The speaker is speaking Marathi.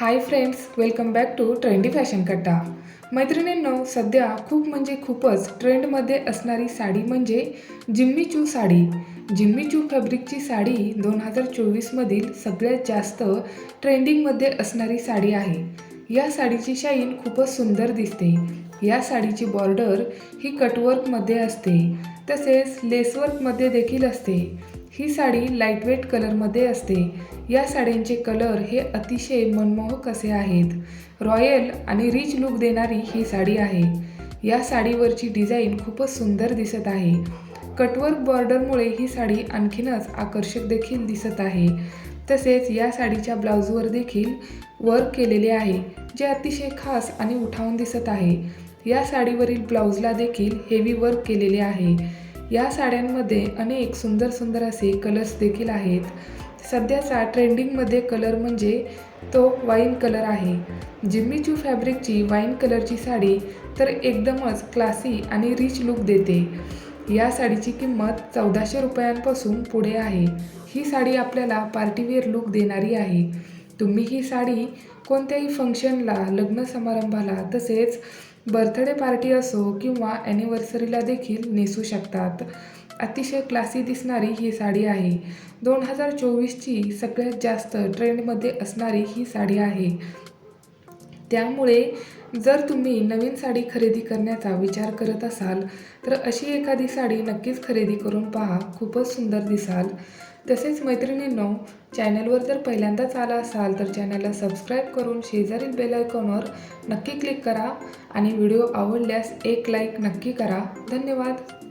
Hi friends welcome back to trendy fashion Katta मैत्रिणींनो सध्या खूप म्हणजे खूपच ट्रेंडमध्ये असणारी साडी म्हणजे जिम्मी चू साडी. जिम्मी चू फॅब्रिकची साडी दोन हजार चोवीसमधील सगळ्यात जास्त ट्रेंडिंगमध्ये असणारी साडी आहे. या साडीची शाईन खूपच सुंदर दिसते. या साडीची बॉर्डर ही कटवर्कमध्ये असते. तसेच लेसवर्कमध्ये देखील असते. ही साडी लाईटवेट कलरमध्ये असते. या साड्यांचे कलर हे अतिशय मनमोहक असे आहेत. रॉयल आणि रिच लुक देणारी ही साडी आहे. या साडीवरची डिझाईन खूपच सुंदर दिसत आहे. कटवर्क बॉर्डरमुळे ही साडी आणखीनच आकर्षक देखील दिसत आहे. तसेच या साडीच्या ब्लाऊजवर देखील वर्क केलेले आहे जे अतिशय खास आणि उठावून दिसत आहे. या साडीवरील ब्लाऊजला देखील हेवी वर्क केलेले आहे. या साड्यांमध्ये अनेक सुंदर सुंदर असे कलर्स देखील आहेत. सध्याचा ट्रेंडिंगमध्ये कलर म्हणजे तो वाईन कलर आहे. जिम्मी चू फॅब्रिकची वाईन कलरची साडी तर एकदमच क्लासी आणि रिच लुक देते. या साडीची किंमत चौदाशे रुपयांपासून पुढे आहे. ही साडी आपल्याला पार्टीवेअर लुक देणारी आहे. तुम्ही ही साडी कोणत्याही फंक्शनला लग्न समारंभाला तसेच बर्थडे पार्टी असो किंवा ॲनिव्हर्सरीला देखील नेसू शकतात. अतिशय क्लासी दिसणारी ही साडी आहे. दोन हजार चोवीसची सगळ्यात जास्त ट्रेंडमध्ये असणारी ही साडी आहे. त्यामुळे जर तुम्ही नवीन साडी खरेदी करण्याचा विचार करत असाल तर अशी एखादी साडी नक्कीच खरेदी करून पहा. खूपच सुंदर दिसाल. तसेच मैत्रिणींनो चॅनलवर जर पहिल्यांदाच आला असाल तर चॅनलला सबस्क्राईब करून शेजारील बेल आयकॉनवर नक्की क्लिक करा आणि व्हिडिओ आवडल्यास एक लाईक नक्की करा. धन्यवाद.